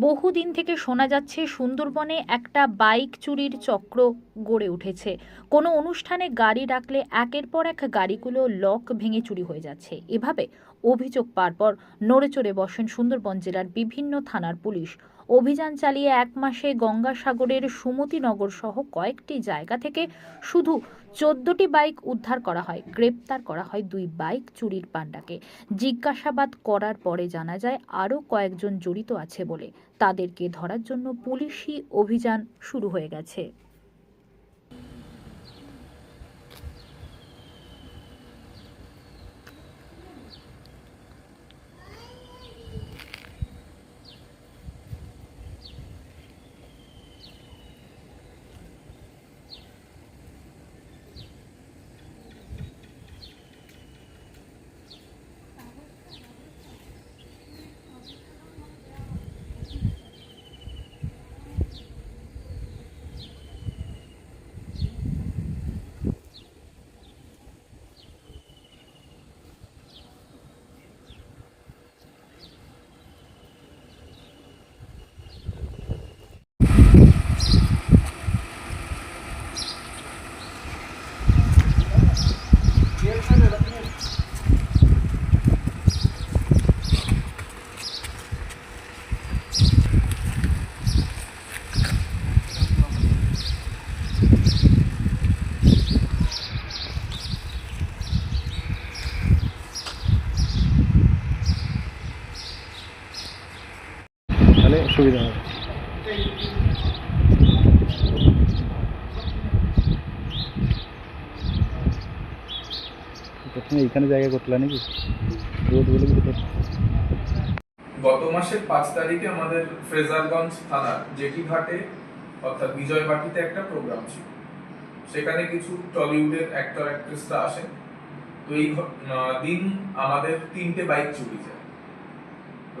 বহুদিন থেকে শোনা যাচ্ছে সুন্দরবনে একটা বাইক চুরির চক্র গড়ে উঠেছে। কোনো অনুষ্ঠানে গাড়ি ডাকলে একের পর এক গাড়িগুলো লক ভেঙে চুরি হয়ে যাচ্ছে। এভাবে অভিযোগ পারপর নড়েচড়ে বসেন সুন্দরবন জেলার বিভিন্ন থানার পুলিশ। অভিযান চালিয়ে এক মাসে গঙ্গাসাগরের সুমতিনগর সহ কয়েকটি জায়গা থেকে শুধু চোদ্দটি বাইক উদ্ধার করা হয়, গ্রেপ্তার করা হয় দুই বাইক চুরির পাণ্ডাকে। জিজ্ঞাসাবাদ করার পরে জানা যায়, আরও কয়েকজন জড়িত আছে বলে। তাদেরকে ধরার জন্য পুলিশি অভিযান শুরু হয়ে গেছে তাহলে সুবিধা হবে। এইখানে জায়গা করতে নাকি গত মাসের পাঁচ তারিখে আমাদের ফ্রেজারগঞ্জ থানার জেটি ঘাটে, অর্থাৎ বিজয়বাটিতে একটা প্রোগ্রাম ছিল। সেখানে কিছু টলিউডের অ্যাক্টর অ্যাক্ট্রেসরা আসেন। তো এই দিন আমাদের তিনটে বাইক চুরি যায়।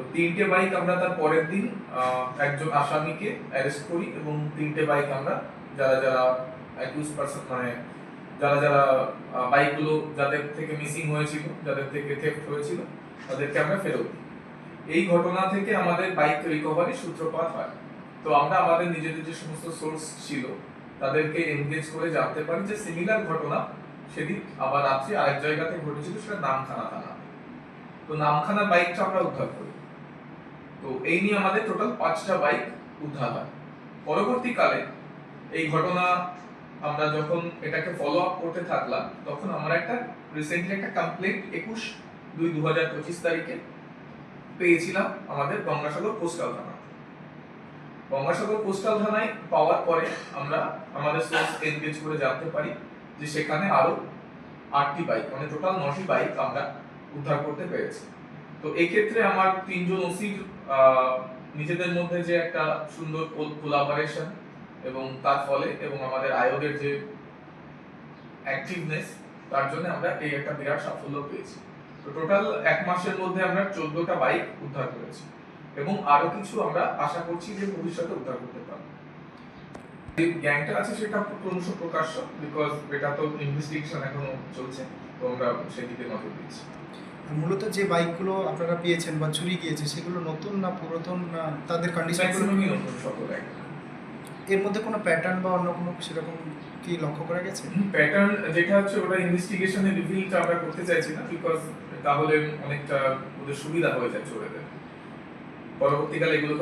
তো তিনটে বাইক আমরা তার পরের দিন একজন আসামিকে অ্যারেস্ট করি এবং তিনটে বাইক আমরা যারা যারা অ্যাকিউজ পারসন মানে যারা যারা বাইকগুলো যাদের থেকে মিসিং হয়েছিল, যাদের থেকে থেফট হয়েছিল, তাদেরকে আমরা ফেরত এই ঘটনা থেকে আমাদের বাইক রিকভারি সূত্রপাত হয়। তো আমরা আমাদের নিজেদের যে সমস্ত সোর্স ছিল, তাদেরকে এনগেজ করে জানতে পারি যে সিমিলার ঘটনা সেদিন আবার রাত্রে আরেক জায়গাতে ঘটেছিল, সেটা নামখানা থানা তো নামখানা বাইকটা আমরা উদ্ধার করি। তো এই নিয়ে আমাদের টোটাল পাঁচটা বাইক উদ্ধার হয়। পরবর্তীকালে এই ঘটনা আমরা যখন এটাকে ফলো আপ করতে থাকলাম, তখন আমরা একটা রিসেন্টলি একটা কমপ্লেন্ট একুশ দুই দু হাজার পঁচিশ তারিখে পেয়েছিলাম আমাদের গঙ্গাসাগর কোস্টাল থানা। গঙ্গাসাগর কোস্টাল থানায় পাওয়ার পরে আমরা আমাদের সোর্স এনগেজ করে জানতে পারি যে সেখানে আরও আটটি বাইক মানে টোটাল নটি বাইক আমরা উদ্ধার করতে পেরেছি। তো এক্ষেত্রে আমার তিনজন ওসির নিজেদের মধ্যে যে একটা সুন্দর কোলাবোরেশন এবং তার ফলে এবং আমাদের আয়োগের যে অ্যাক্টিভনেস তার জন্য আমরা এই একটা বিরাট সাফল্য পেয়েছি। তো টোটাল এক মাসের মধ্যে আমরা চোদ্দটা বাইক উদ্ধার করেছি এবং আরও কিছু আমরা আশা করছি যে ভবিষ্যতে উদ্ধার করতে পারব। যে গ্যাংটা আছে সেটা ক্রমশ প্রকাশ্য বিকজ এটা তো ইনভেস্টিগেশন এখনও চলছে, তো আমরা সেদিকে নজর দিচ্ছি। মূলত যে বাইকগুলো আপনারা পেয়েছেন বা চুরি গিয়েছে সেগুলো নতুন না পুরাতন না তাদের কন্ডিশনগুলো নতুন সকল এর মধ্যে কোনো প্যাটার্ন বা অন্য কোনো সেরকম কি লক্ষ্য করা গেছে? প্যাটার্ন যেটা হচ্ছে ওরা ইনভেস্টিগেশনে রিভিলটা আমরা করতে চাইছি না বিকজ তাহলে অনেকটা ওদের সুবিধা হয়ে যায় চোরেদের। পরবর্তীকালে এগুলো